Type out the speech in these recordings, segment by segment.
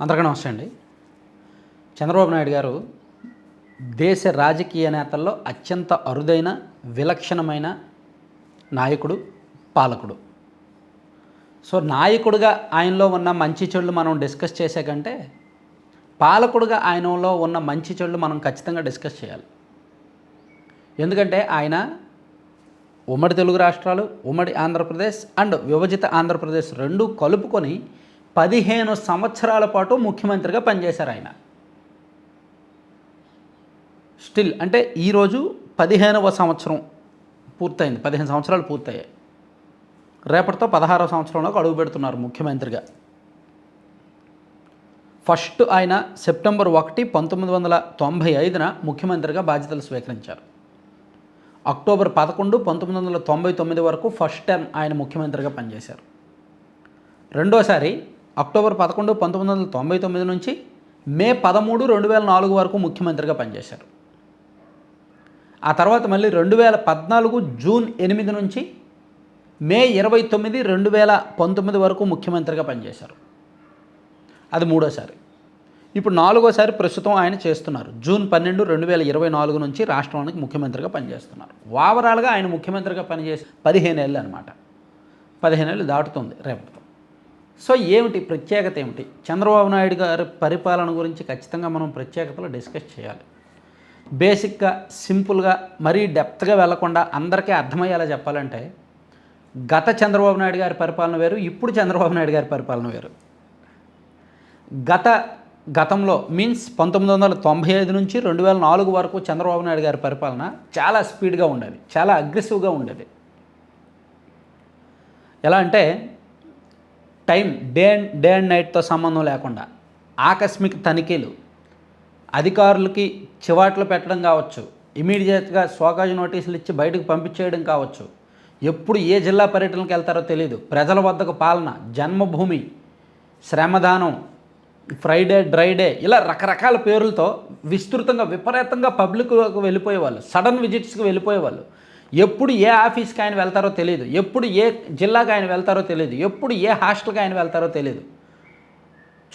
అందరికీ నమస్తే అండి. చంద్రబాబు నాయుడు గారు దేశ రాజకీయ నేతల్లో అత్యంత అరుదైన విలక్షణమైన నాయకుడు పాలకుడు. సో నాయకుడిగా ఆయనలో ఉన్న మంచి చెడులు మనం డిస్కస్ చేసే కంటే పాలకుడుగా ఆయనలో ఉన్న మంచి చెడులు మనం ఖచ్చితంగా డిస్కస్ చేయాలి. ఎందుకంటే ఆయన ఉమ్మడి తెలుగు రాష్ట్రాలు ఉమ్మడి ఆంధ్రప్రదేశ్ అండ్ విభజిత ఆంధ్రప్రదేశ్ రెండు కలుపుకొని పదిహేను సంవత్సరాల పాటు ముఖ్యమంత్రిగా పనిచేశారు ఆయన. స్టిల్ అంటే ఈరోజు పదిహేనవ సంవత్సరం పూర్తయింది. పదిహేను సంవత్సరాలు పూర్తయ్యాయి. రేపటితో పదహారవ సంవత్సరంలోకి అడుగు పెడుతున్నారు ముఖ్యమంత్రిగా. ఫస్ట్ ఆయన సెప్టెంబర్ ఒకటి పంతొమ్మిది వందల తొంభై ఐదున ముఖ్యమంత్రిగా బాధ్యతలు స్వీకరించారు. అక్టోబర్ పదకొండు పంతొమ్మిది వందల తొంభై తొమ్మిది వరకు ఫస్ట్ టైం ఆయన ముఖ్యమంత్రిగా పనిచేశారు. రెండోసారి అక్టోబర్ పదకొండు పంతొమ్మిది వందల తొంభై తొమ్మిది నుంచి మే పదమూడు రెండు వేల నాలుగు వరకు ముఖ్యమంత్రిగా పనిచేశారు. ఆ తర్వాత మళ్ళీ రెండు వేల పద్నాలుగు జూన్ ఎనిమిది నుంచి మే ఇరవై తొమ్మిది రెండు వేల పంతొమ్మిది వరకు ముఖ్యమంత్రిగా పనిచేశారు. అది మూడోసారి. ఇప్పుడు నాలుగోసారి ప్రస్తుతం ఆయన చేస్తున్నారు. జూన్ పన్నెండు రెండు వేల ఇరవై నాలుగు నుంచి రాష్ట్రానికి ముఖ్యమంత్రిగా పనిచేస్తున్నారు. ఓవరాల్గా ఆయన ముఖ్యమంత్రిగా పనిచేసి పదిహేను ఏళ్ళు అనమాట పదిహేను ఏళ్ళు దాటుతుంది రేపటితో. సో ఏమిటి ప్రత్యేకత ఏమిటి? చంద్రబాబు నాయుడు గారి పరిపాలన గురించి ఖచ్చితంగా మనం ప్రత్యేకతలు డిస్కస్ చేయాలి. బేసిక్గా సింపుల్గా మరీ డెప్త్గా వెళ్ళకుండా అందరికీ అర్థమయ్యేలా చెప్పాలంటే గత చంద్రబాబు నాయుడు గారి పరిపాలన వేరు ఇప్పుడు చంద్రబాబు నాయుడు గారి పరిపాలన వేరు. గత గతంలో మీన్స్ పంతొమ్మిది వందల తొంభై ఐదు నుంచి రెండు వేల నాలుగు వరకు చంద్రబాబు నాయుడు గారి పరిపాలన చాలా స్పీడ్గా ఉండేది చాలా అగ్రెసివ్గా ఉండేది. ఎలా అంటే time day and day and నైట్తో సంబంధం లేకుండా ఆకస్మిక తనిఖీలు అధికారులకి చివాట్లు పెట్టడం కావచ్చు ఇమీడియట్గా స్వాకాజ్ నోటీసులు ఇచ్చి బయటకు పంపించేయడం కావచ్చు. ఎప్పుడు ఏ జిల్లా పర్యటనకు వెళ్తారో తెలియదు ప్రజల వద్దకు పాలన జన్మభూమి శ్రమదానం ఫ్రైడే డ్రైడే ఇలా రకరకాల పేర్లతో విస్తృతంగా విపరీతంగా పబ్లిక్ వెళ్ళిపోయేవాళ్ళు. సడన్ విజిట్స్కి వెళ్ళిపోయేవాళ్ళు. ఎప్పుడు ఏ ఆఫీస్కి ఆయన వెళ్తారో తెలియదు. ఎప్పుడు ఏ జిల్లాకి ఆయన వెళ్తారో తెలియదు. ఎప్పుడు ఏ హాస్టల్కి ఆయన వెళ్తారో తెలియదు.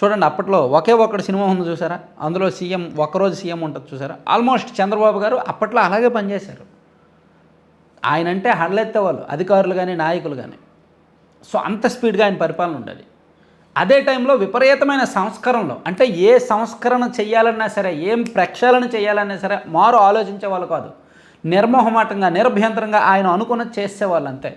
చూడండి అప్పట్లో ఒకే ఒక్కటి సినిమా ఉంది చూసారా? అందులో సీఎం ఒక్కరోజు సీఎం ఉంటుంది చూసారా? ఆల్మోస్ట్ చంద్రబాబు గారు అప్పట్లో అలాగే పనిచేశారు. ఆయన అంటే హడలెత్తేవాళ్ళు అధికారులు కానీ నాయకులు కానీ సో అంత స్పీడ్గా ఆయన పరిపాలన ఉండేది. అదే టైంలో విపరీతమైన సంస్కరణలు. అంటే ఏ సంస్కరణ చేయాలన్నా సరే ఏం ప్రక్షాళన చేయాలన్నా సరే మారు ఆలోచించే వాళ్ళు కాదు. నిర్మోహమాటంగా నిర్భ్యంతరంగా ఆయన అనుకున్నది చేసేవాళ్ళు అంతే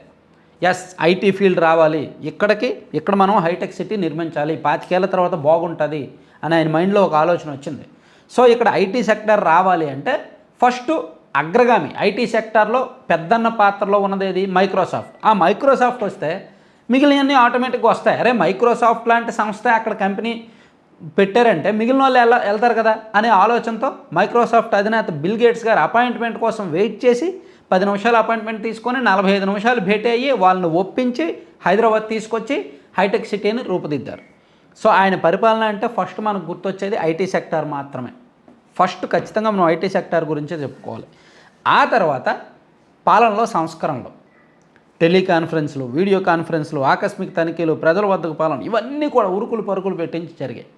ఎస్ ఐటీ ఫీల్డ్ రావాలి. ఇక్కడికి ఇక్కడ మనం హైటెక్ సిటీ నిర్మించాలి. పాతికేళ్ళ తర్వాత బాగుంటుంది అని ఆయన మైండ్లో ఒక ఆలోచన వచ్చింది. సో ఇక్కడ ఐటీ సెక్టర్ రావాలి అంటే ఫస్ట్ అగ్రగామి ఐటీ సెక్టార్లో పెద్దన్న పాత్రలో ఉన్నది ఏది? మైక్రోసాఫ్ట్. ఆ మైక్రోసాఫ్ట్ వస్తే మిగిలినవన్నీ ఆటోమేటిక్గా వస్తాయి. అరే మైక్రోసాఫ్ట్ లాంటి సంస్థ అక్కడ కంపెనీ పెట్టారంటే మిగిలిన వాళ్ళు ఎలా వెళ్తారు కదా అనే ఆలోచనతో మైక్రోసాఫ్ట్ అధినేత బిల్ గేట్స్ గారు అపాయింట్మెంట్ కోసం వెయిట్ చేసి పది నిమిషాలు అపాయింట్మెంట్ తీసుకొని నలభై ఐదు నిమిషాలు భేటీ అయ్యి వాళ్ళని ఒప్పించి హైదరాబాద్ తీసుకొచ్చి హైటెక్ సిటీని రూపుదిద్దారు. సో ఆయన పరిపాలన అంటే ఫస్ట్ మనకు గుర్తొచ్చేది ఐటీ సెక్టార్ మాత్రమే. ఫస్ట్ ఖచ్చితంగా మనం ఐటీ సెక్టార్ గురించే చెప్పుకోవాలి. ఆ తర్వాత పాలనలో సంస్కరణలు టెలికాన్ఫరెన్స్లు వీడియో కాన్ఫరెన్స్లు ఆకస్మిక తనిఖీలు ప్రజల వద్దకు పాలన ఇవన్నీ కూడా ఉరుకులు పరుకులు పెట్టించి జరిగాయి.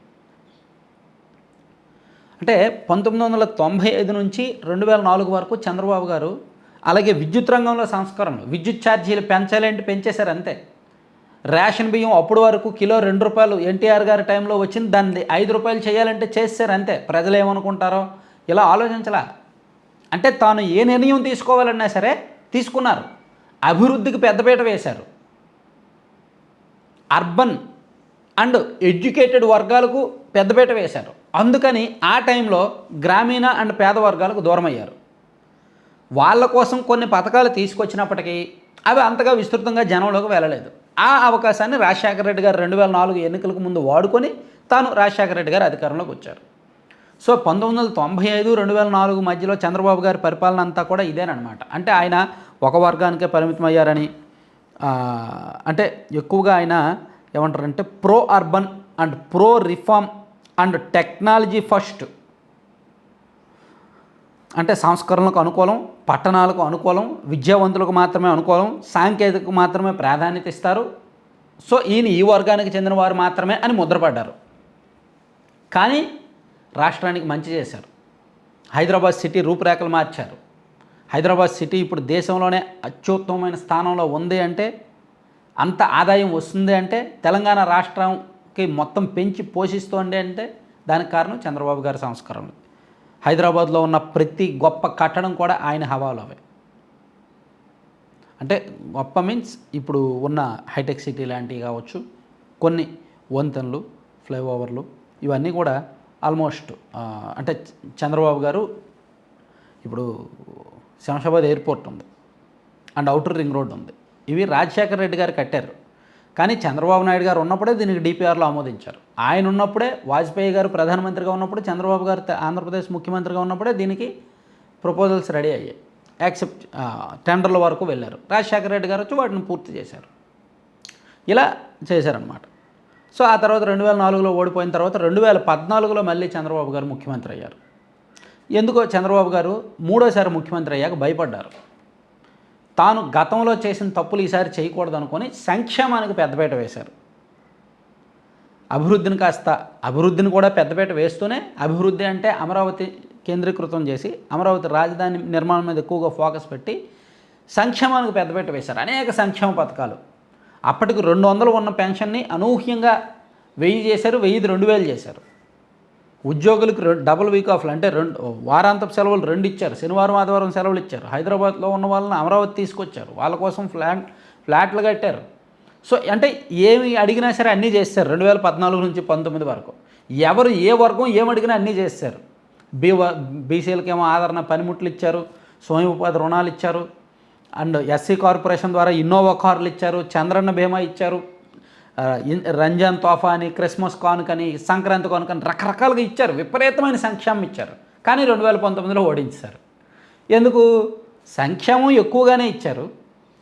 అంటే పంతొమ్మిది వందల తొంభై ఐదు నుంచి రెండు వేల నాలుగు వరకు చంద్రబాబు గారు అలాగే విద్యుత్ రంగంలో సంస్కరణలు విద్యుత్ ఛార్జీలు పెంచాలంటే పెంచేశారు అంతే. రేషన్ బియ్యం అప్పుడు వరకు కిలో రెండు రూపాయలు ఎన్టీఆర్ గారి టైంలో వచ్చింది దాన్ని ఐదు రూపాయలు చేయాలంటే చేస్తారు అంతే. ప్రజలు ఏమనుకుంటారో ఇలా ఆలోచించలా. అంటే తాను ఏ నిర్ణయం తీసుకోవాలన్నా సరే తీసుకున్నారు. అభివృద్ధికి పెద్దపీట వేశారు. అర్బన్ అండ్ ఎడ్యుకేటెడ్ వర్గాలకు పెద్దపీట వేశారు. అందుకని ఆ టైంలో గ్రామీణ అండ్ పేద వర్గాలకు దూరం అయ్యారు వాళ్ళ కోసం కొన్ని పథకాలు తీసుకొచ్చినప్పటికీ అవి అంతగా విస్తృతంగా జనంలోకి వెళ్ళలేదు. ఆ అవకాశాన్ని రాజశేఖర రెడ్డి గారు రెండు వేల నాలుగు ఎన్నికలకు ముందు వాడుకొని తాను రాజశేఖర రెడ్డి గారు అధికారంలోకి వచ్చారు. సో పంతొమ్మిది వందల తొంభై ఐదు రెండు వేల నాలుగు మధ్యలో చంద్రబాబు గారి పరిపాలన అంతా కూడా ఇదేనమాట అంటే ఆయన ఒక వర్గానికే పరిమితం అయ్యారని అంటే ఎక్కువగా ఆయన ఏమంటారంటే pro urban and pro reform and technology first. అంటే సంస్కరణలకు అనుకూలం పట్టణాలకు అనుకూలం విద్యావంతులకు మాత్రమే అనుకూలం సాంకేతికకు మాత్రమే ప్రాధాన్యత ఇస్తారు. సో ఈయన ఈ వర్గానికి చెందిన వారు మాత్రమే అని ముద్రపడ్డారు. కానీ రాష్ట్రానికి మంచి చేశారు. హైదరాబాద్ సిటీ రూపురేఖలు మార్చారు. హైదరాబాద్ సిటీ ఇప్పుడు దేశంలోనే అత్యుత్తమమైన స్థానంలో ఉంది అంటే అంత ఆదాయం వస్తుంది అంటే తెలంగాణ రాష్ట్రం మొత్తం పెంచి పోషిస్తోంది అంటే దానికి కారణం చంద్రబాబు గారి సంస్కరణలు. హైదరాబాద్లో ఉన్న ప్రతి గొప్ప కట్టడం కూడా ఆయన హవాలో అవే అంటే గొప్ప మీన్స్ ఇప్పుడు ఉన్న హైటెక్ సిటీ లాంటివి కావచ్చు కొన్ని వంతెనలు ఫ్లైఓవర్లు ఇవన్నీ కూడా ఆల్మోస్ట్ అంటే చంద్రబాబు గారు ఇప్పుడు శంషాబాద్ ఎయిర్పోర్ట్ ఉంది. అండ్ అవుటర్ రింగ్ రోడ్ ఉంది. ఇవి రాజశేఖర రెడ్డి గారు కట్టారు. కానీ చంద్రబాబు నాయుడు గారు ఉన్నప్పుడే దీనికి డిపిఆర్లో ఆమోదించారు. ఆయన ఉన్నప్పుడే వాజ్పేయి గారు ప్రధానమంత్రిగా ఉన్నప్పుడు చంద్రబాబు గారు ఆంధ్రప్రదేశ్ ముఖ్యమంత్రిగా ఉన్నప్పుడే దీనికి ప్రపోజల్స్ రెడీ అయ్యాయి. యాక్సెప్ట్ టెండర్ల వరకు వెళ్ళారు. రాజశేఖర రెడ్డి గారు వచ్చి వాటిని పూర్తి చేశారు. ఇలా చేశారనమాట సో ఆ తర్వాత రెండు వేల నాలుగులో ఓడిపోయిన తర్వాత రెండు వేల పద్నాలుగులో మళ్ళీ చంద్రబాబు గారు ముఖ్యమంత్రి అయ్యారు. ఎందుకో చంద్రబాబు గారు మూడోసారి ముఖ్యమంత్రి అయ్యాక భయపడ్డారు. తాను గతంలో చేసిన తప్పులు ఈసారి చేయకూడదు అనుకొని సంక్షేమానికి పెద్దపేట వేశారు. అభివృద్ధిని కాస్త అభివృద్ధిని కూడా పెద్దపేట వేస్తూనే అభివృద్ధి అంటే అమరావతి కేంద్రీకృతం చేసి అమరావతి రాజధాని నిర్మాణం మీద ఎక్కువగా ఫోకస్ పెట్టి సంక్షేమానికి పెద్దపీట వేశారు. అనేక సంక్షేమ పథకాలు. అప్పటికి రెండు వందలు ఉన్న పెన్షన్ని అనూహ్యంగా వెయ్యి చేశారు వెయ్యిది రెండు వేలు చేశారు. ఉద్యోగులకు డబుల్ వీక్ ఆఫ్లు అంటే రెండు వారాంతపు సెలవులు రెండు ఇచ్చారు. శనివారం ఆదివారం సెలవులు ఇచ్చారు. హైదరాబాద్లో ఉన్న వాళ్ళని అమరావతి తీసుకొచ్చారు. వాళ్ళ కోసం ఫ్లాట్ ఫ్లాట్లు కట్టారు. సో అంటే ఏమి అడిగినా సరే అన్నీ చేస్తారు రెండు వేల పద్నాలుగు నుంచి పంతొమ్మిది వరకు. ఎవరు ఏ వర్గం ఏమి అడిగినా అన్నీ చేస్తారు బీ బీసీలకేమో ఆదరణ పనిముట్లు ఇచ్చారు. స్వయం ఉపాధి రుణాలు ఇచ్చారు. అండ్ ఎస్సీ కార్పొరేషన్ ద్వారా ఇన్నోవా కార్లు ఇచ్చారు. చంద్రన్న బీమా ఇచ్చారు. రంజాన్ తోఫా అని క్రిస్మస్ కానుకని సంక్రాంతి కానుకని రకరకాలుగా ఇచ్చారు. విపరీతమైన సంక్షేమం ఇచ్చారు. కానీ రెండు వేల పంతొమ్మిదిలో ఓడించారు. ఎందుకు? సంక్షేమం ఎక్కువగానే ఇచ్చారు.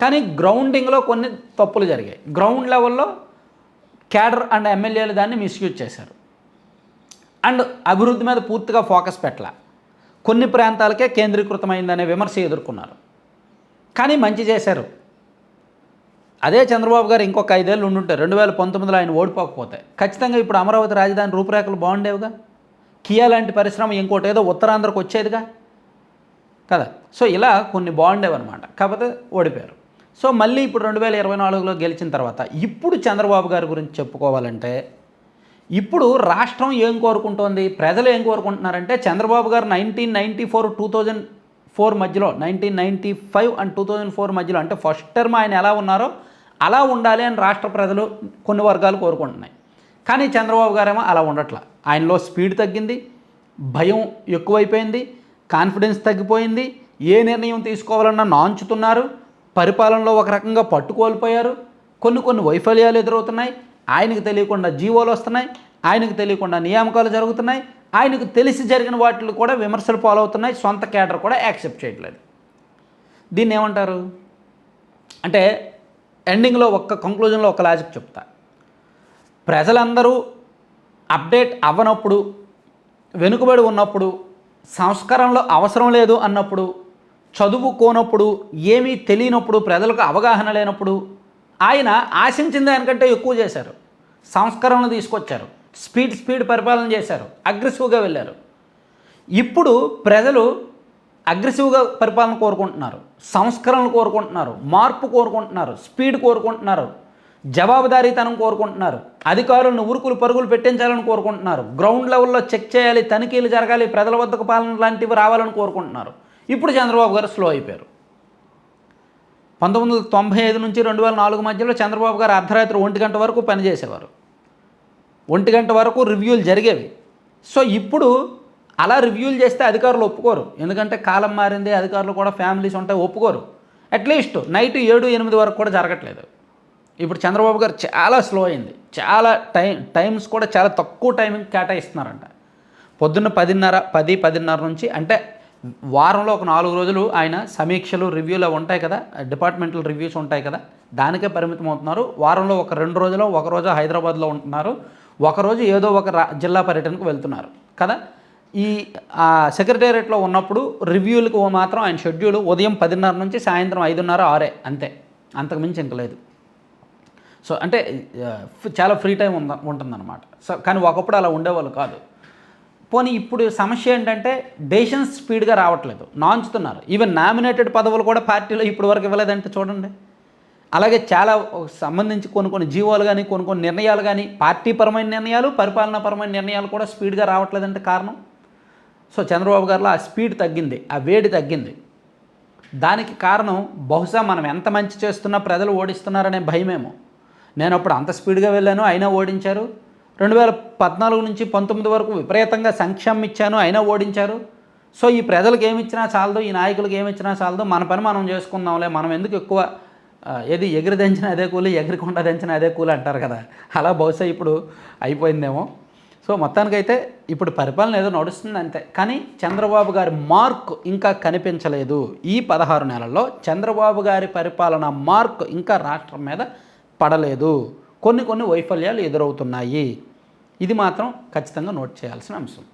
కానీ గ్రౌండింగ్లో కొన్ని తప్పులు జరిగాయి. గ్రౌండ్ లెవెల్లో క్యాడర్ అండ్ ఎమ్మెల్యేలు దాన్ని మిస్యూజ్ చేశారు. అండ్ అభివృద్ధి మీద పూర్తిగా ఫోకస్ పెట్టాల. కొన్ని ప్రాంతాలకే కేంద్రీకృతమైందనే విమర్శ ఎదుర్కొన్నారు. కానీ మంచి చేశారు. అదే చంద్రబాబు గారు ఇంకొక ఐదేళ్ళు ఉండుంటే రెండు వేల పంతొమ్మిదిలో ఆయన ఓడిపోకపోతే ఖచ్చితంగా ఇప్పుడు అమరావతి రాజధాని రూపురేఖలు బాగుండేవిగా? కియా లాంటి పరిశ్రమ ఇంకోటి ఏదో ఉత్తరాంధ్రకు వచ్చేదిగా? కదా? సో ఇలా కొన్ని బాగుండేవన్నమాట. కాకపోతే ఓడిపోయారు. సో మళ్ళీ ఇప్పుడు రెండు వేల ఇరవై నాలుగులో గెలిచిన తర్వాత ఇప్పుడు చంద్రబాబు గారి గురించి చెప్పుకోవాలంటే ఇప్పుడు రాష్ట్రం ఏం కోరుకుంటోంది? ప్రజలు ఏం కోరుకుంటున్నారంటే Chandrababu garu nineteen ninety four two thousand four మధ్యలో nineteen ninety five and two thousand four మధ్యలో అంటే ఫస్ట్ టర్మ్ ఆయన ఎలా ఉన్నారో అలా ఉండాలి అని రాష్ట్ర ప్రజలు కొన్ని వర్గాలు కోరుకుంటున్నాయి. కానీ చంద్రబాబు గారేమో అలా ఉండట్లా. ఆయనలో స్పీడ్ తగ్గింది భయం ఎక్కువైపోయింది కాన్ఫిడెన్స్ తగ్గిపోయింది ఏ నిర్ణయం తీసుకోవాలన్నా నాంచుతున్నారు పరిపాలనలో ఒక రకంగా పట్టుకోల్పోయారు కొన్ని కొన్ని వైఫల్యాలు ఎదురవుతున్నాయి ఆయనకు తెలియకుండా జీవోలు వస్తున్నాయి ఆయనకు తెలియకుండా నియామకాలు జరుగుతున్నాయి ఆయనకు తెలిసి జరిగిన వాటిలో కూడా విమర్శలు పాలవుతున్నాయి సొంత కేటర్ కూడా యాక్సెప్ట్ చేయట్లేదు. దీన్ని ఏమంటారు? అంటే ఎండింగ్లో ఒక్క కంక్లూజన్లో ఒక లాజిక్ చెప్తా. ప్రజలందరూ అప్డేట్ అవ్వనప్పుడు వెనుకబడి ఉన్నప్పుడు సంస్కరణలో అవసరం లేదు అన్నప్పుడు చదువుకోనప్పుడు ఏమీ తెలియనప్పుడు ప్రజలకు అవగాహన లేనప్పుడు ఆయన ఆశించిన దానికంటే ఎక్కువ చేశారు. సంస్కరణలు తీసుకొచ్చారు. స్పీడ్ స్పీడ్ పరిపాలన చేశారు. అగ్రెసివ్గా వెళ్ళారు. ఇప్పుడు ప్రజలు అగ్రెసివ్గా పరిపాలన కోరుకుంటున్నారు సంస్కరణలు కోరుకుంటున్నారు మార్పు కోరుకుంటున్నారు స్పీడ్ కోరుకుంటున్నారు జవాబుదారీతనం కోరుకుంటున్నారు అధికారులను ఉరుకులు పరుగులు పెట్టించాలని కోరుకుంటున్నారు గ్రౌండ్ లెవెల్లో చెక్ చేయాలి తనిఖీలు జరగాలి ప్రజల వద్దకు పాలన లాంటివి రావాలని కోరుకుంటున్నారు. ఇప్పుడు చంద్రబాబు గారు స్లో అయిపోయారు. పంతొమ్మిది వందల తొంభై ఐదు నుంచి రెండు వేల నాలుగు మధ్యలో చంద్రబాబు గారు అర్ధరాత్రి ఒంటి గంట వరకు పనిచేసేవారు. ఒంటి గంట వరకు రివ్యూలు జరిగేవి. సో ఇప్పుడు అలా రివ్యూలు చేస్తే అధికారులు ఒప్పుకోరు. ఎందుకంటే కాలం మారింది అధికారులు కూడా ఫ్యామిలీస్ ఉంటాయి ఒప్పుకోరు. అట్లీస్ట్ నైట్ ఏడు ఎనిమిది వరకు కూడా జరగట్లేదు. ఇప్పుడు చంద్రబాబు గారు చాలా స్లో అయింది. చాలా టైం టైమ్స్ కూడా చాలా తక్కువ టైమింగ్ కేటాయిస్తున్నారంట. పొద్దున్న పదిన్నర పది పదిన్నర నుంచి అంటే వారంలో ఒక నాలుగు రోజులు ఆయన సమీక్షలు రివ్యూలు ఉంటాయి కదా డిపార్ట్మెంటల్ రివ్యూస్ ఉంటాయి కదా దానికే పరిమితం అవుతున్నారు. వారంలో ఒక రెండు రోజులు ఒక రోజు హైదరాబాద్లో ఉంటున్నారు. ఒకరోజు ఏదో ఒక రా జిల్లా పర్యటనకు వెళ్తున్నారు. కదా? ఈ సెక్రటేరియట్లో ఉన్నప్పుడు రివ్యూలకు మాత్రం ఆయన షెడ్యూల్ ఉదయం పదిన్నర నుంచి సాయంత్రం ఐదున్నర ఆరే అంతే. అంతకుమించి ఇంక లేదు. సో అంటే చాలా ఫ్రీ టైం ఉంద ఉంటుందన్నమాట. సో కానీ ఒకప్పుడు అలా ఉండేవాళ్ళు కాదు. పోనీ ఇప్పుడు సమస్య ఏంటంటే డెసిషన్స్ స్పీడ్గా రావట్లేదు. నాంచుతున్నారు. ఈవెన్ నామినేటెడ్ పదవులు కూడా పార్టీలో ఇప్పటి వరకు ఇవ్వలేదంటే చూడండి. అలాగే చాలా సంబంధించి కొన్ని కొన్ని జీవోలు కానీ కొన్ని కొన్ని నిర్ణయాలు కానీ పార్టీ పరమైన నిర్ణయాలు పరిపాలనాపరమైన నిర్ణయాలు కూడా స్పీడ్గా రావట్లేదంటే కారణం? సో చంద్రబాబు గారిలో ఆ స్పీడ్ తగ్గింది ఆ వేడి తగ్గింది. దానికి కారణం బహుశా మనం ఎంత మంచి చేస్తున్నా ప్రజలు ఓడిస్తున్నారనే భయమేమో. నేను అప్పుడు అంత స్పీడ్గా వెళ్ళాను అయినా ఓడించారు. రెండు వేల పద్నాలుగు నుంచి పంతొమ్మిది వరకు విపరీతంగా సంక్షేమం ఇచ్చాను అయినా ఓడించారు. సో ఈ ప్రజలకు ఏమి ఇచ్చినా చాలదు ఈ నాయకులకు ఏమిచ్చినా చాలదు మన పని మనం చేసుకుందాంలే మనం ఎందుకు ఎక్కువ ఏది ఎగిరి దంచిన అదే కూలి ఎగిరికొండ దంచిన అదే కూలి అంటారు కదా. అలా బహుశా ఇప్పుడు అయిపోయిందేమో. సో మొత్తానికైతే ఇప్పుడు పరిపాలన ఏదో నడుస్తుంది అంతే. కానీ చంద్రబాబు గారి మార్క్ ఇంకా కనిపించలేదు. ఈ పదహారు నెలల్లో చంద్రబాబు గారి పరిపాలన మార్క్ ఇంకా రాష్ట్రం మీద పడలేదు. కొన్ని కొన్ని వైఫల్యాలు ఎదురవుతున్నాయి. ఇది మాత్రం ఖచ్చితంగా నోట్ చేయాల్సిన అంశం.